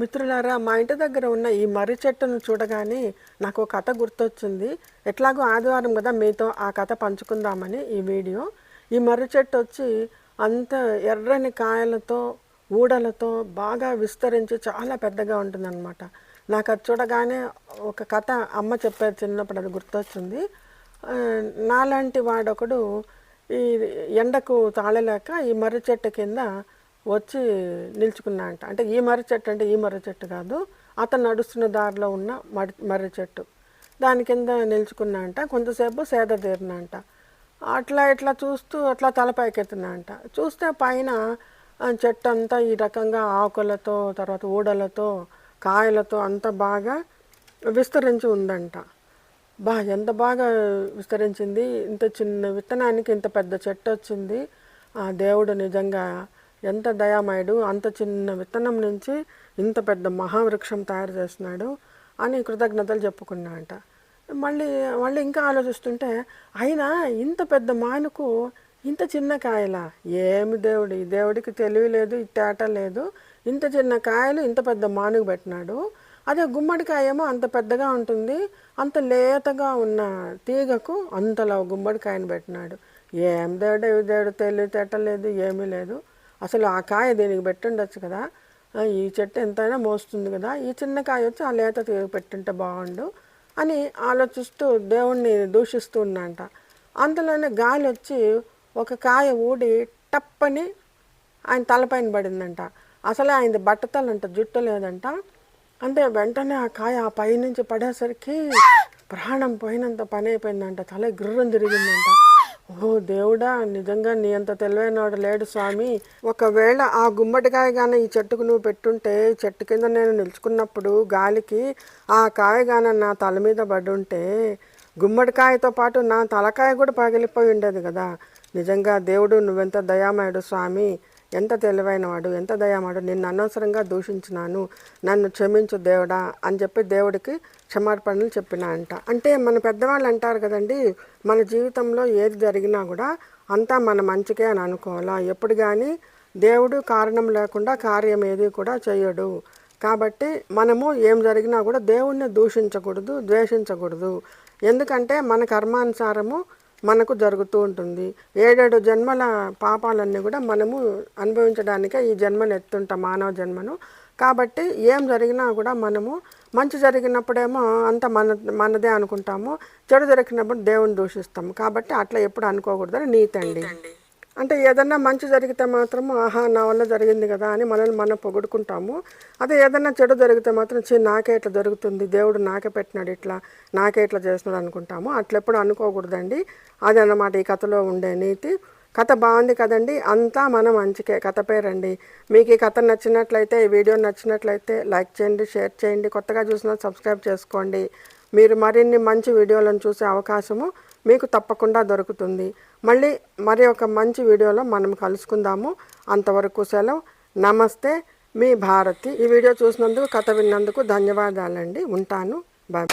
మిత్రులారా మా ఇంటి దగ్గర ఉన్న ఈ మర్రి చెట్టును చూడగానే నాకు ఒక కథ గుర్తొచ్చింది. ఎట్లాగో ఆదివారం కదా మీతో ఆ కథ పంచుకుందామని ఈ వీడియో. ఈ మర్రి చెట్టు వచ్చి అంత ఎర్రని కాయలతో ఊడలతో బాగా విస్తరించి చాలా పెద్దగా ఉంటుందన్నమాట. నాకు అది చూడగానే ఒక కథ అమ్మ చెప్పారు చిన్నప్పుడు అది గుర్తొచ్చింది. నాలాంటి వాడొకడు ఈ ఎండకు తాళలేక ఈ మర్రి చెట్టు కింద వచ్చి నిల్చుకున్నా అంట. అంటే ఈ మర్రి చెట్టు అంటే ఈ మర్రి చెట్టు కాదు అతను నడుస్తున్న దారిలో ఉన్న మర్రి మర్రి చెట్టు. దాని కింద నిల్చుకున్నా అంట కొంతసేపు సేద తీరినా అంట. అట్లా ఇట్లా చూస్తూ అట్లా తలపైకెత్తున్నా అంట. చూస్తే పైన చెట్టు అంతా ఈ రకంగా ఆకులతో తర్వాత ఊడలతో కాయలతో అంత బాగా విస్తరించి ఉందంట. బా ఎంత బాగా విస్తరించింది. ఇంత చిన్న విత్తనానికి ఇంత పెద్ద చెట్టు వచ్చింది. ఆ దేవుడు నిజంగా ఎంత దయామయుడు అంత చిన్న విత్తనం నుంచి ఇంత పెద్ద మహావృక్షం తయారు చేస్తున్నాడు అని కృతజ్ఞతలు చెప్పుకున్నా అంట మళ్ళీ మళ్ళీ ఇంకా ఆలోచిస్తుంటే అయినా ఇంత పెద్ద మానుకు ఇంత చిన్న కాయలా? ఏమి దేవుడు ఈ దేవుడికి తెలివి లేదు తేట లేదు. ఇంత చిన్న కాయలు ఇంత పెద్ద మానుకు పెట్టినాడు. అదే గుమ్మడికాయ ఏమో అంత పెద్దగా ఉంటుంది అంత లేతగా ఉన్న తీగకు అంతలా గుమ్మడికాయని పెట్టినాడు. ఏం దేవుడు ఈ దేవుడు తెలివితేట లేదు ఏమీ లేదు. అసలు ఆ కాయ దీనికి పెట్టుండొచ్చు కదా? ఈ చెట్టు ఎంతైనా మోస్తుంది కదా? ఈ చిన్న కాయ వచ్చి ఆ లేత పెట్టుంటే బాగుండు అని ఆలోచిస్తూ దేవుణ్ణి దూషిస్తూ ఉన్నంట అంతలోనే గాలి వచ్చి ఒక కాయ ఊడి టప్పని ఆయన తలపైన పడిందంట. అసలే ఆయన బట్టతలంట జుట్టు లేదంట. అంటే వెంటనే ఆ కాయ ఆ పైనుంచి పడేసరికి ప్రాణం పోయినంత పని అయిపోయిందంట. తల గుర్రం తిరిగిందంట. ఓ దేవుడా నిజంగా నీ అంత తెలివైనవాడు లేడు స్వామి. ఒకవేళ ఆ గుమ్మడికాయ గాన ఈ చెట్టుకు నువ్వు పెట్టుంటే చెట్టు కింద నేను నిలుచుకున్నప్పుడు గాలికి ఆ కాయ గాన నా తల మీద పడుంటే గుమ్మడికాయతో పాటు నా తలకాయ కూడా పగిలిపోయి ఉండేది కదా. నిజంగా దేవుడు నువ్వెంత దయామయుడు స్వామి. ఎంత తెలివైనవాడు ఎంత దయామాడు నిన్ను అనవసరంగా దూషించినాను నన్ను క్షమించు దేవుడా అని చెప్పి దేవుడికి క్షమార్పణలు చెప్పిన అంట అంటే మన పెద్దవాళ్ళు అంటారు కదండి మన జీవితంలో ఏది జరిగినా కూడా అంతా మన మంచికే అని అనుకోవాలా? ఎప్పుడు కానీ దేవుడు కారణం లేకుండా కార్యం ఏది కూడా చేయడు. కాబట్టి మనము ఏం జరిగినా కూడా దేవుణ్ణి దూషించకూడదు ద్వేషించకూడదు. ఎందుకంటే మన కర్మానుసారము మనకు జరుగుతూ ఉంటుంది. ఏడేడు జన్మల పాపాలన్నీ కూడా మనము అనుభవించడానికే ఈ జన్మను ఎత్తుంటాం మానవ జన్మను. కాబట్టి ఏం జరిగినా కూడా మనము మంచి జరిగినప్పుడేమో అంత మన మనదే అనుకుంటాము. చెడు జరిగినప్పుడు దేవుని దూషిస్తాము. కాబట్టి అట్లా ఎప్పుడు అనుకోకూడదని నీతండి అంటే ఏదన్నా మంచి జరిగితే మాత్రము ఆహా నా వల్ల జరిగింది కదా అని మనల్ని మనం పొగుడుకుంటాము. అదే ఏదన్నా చెడు జరిగితే మాత్రం చీ నాకే ఇట్లా జరుగుతుంది దేవుడు నాకే పెట్టినాడు ఇట్లా నాకే ఇట్లా చేస్తున్నాడు అనుకుంటాము. అట్లా ఎప్పుడు అనుకోకూడదండి. అది అన్నమాట ఈ కథలో ఉండే నీతి. కథ బాగుంది కదండి అంతా మన మంచికే. కథ పేరండి. మీకు ఈ కథ నచ్చినట్లయితే ఈ వీడియో నచ్చినట్లయితే లైక్ చేయండి షేర్ చేయండి. కొత్తగా చూసిన సబ్స్క్రైబ్ చేసుకోండి. మీరు మరిన్ని మంచి వీడియోలను చూసే అవకాశము మీకు తప్పకుండా దొరుకుతుంది. మళ్ళీ మరి ఒక మంచి వీడియోలో మనం కలుసుకుందాము. అంతవరకు సెలవు. నమస్తే మీ భారతి. ఈ వీడియో చూసినందుకు కథ విన్నందుకు ధన్యవాదాలండి. ఉంటాను. బాయ్.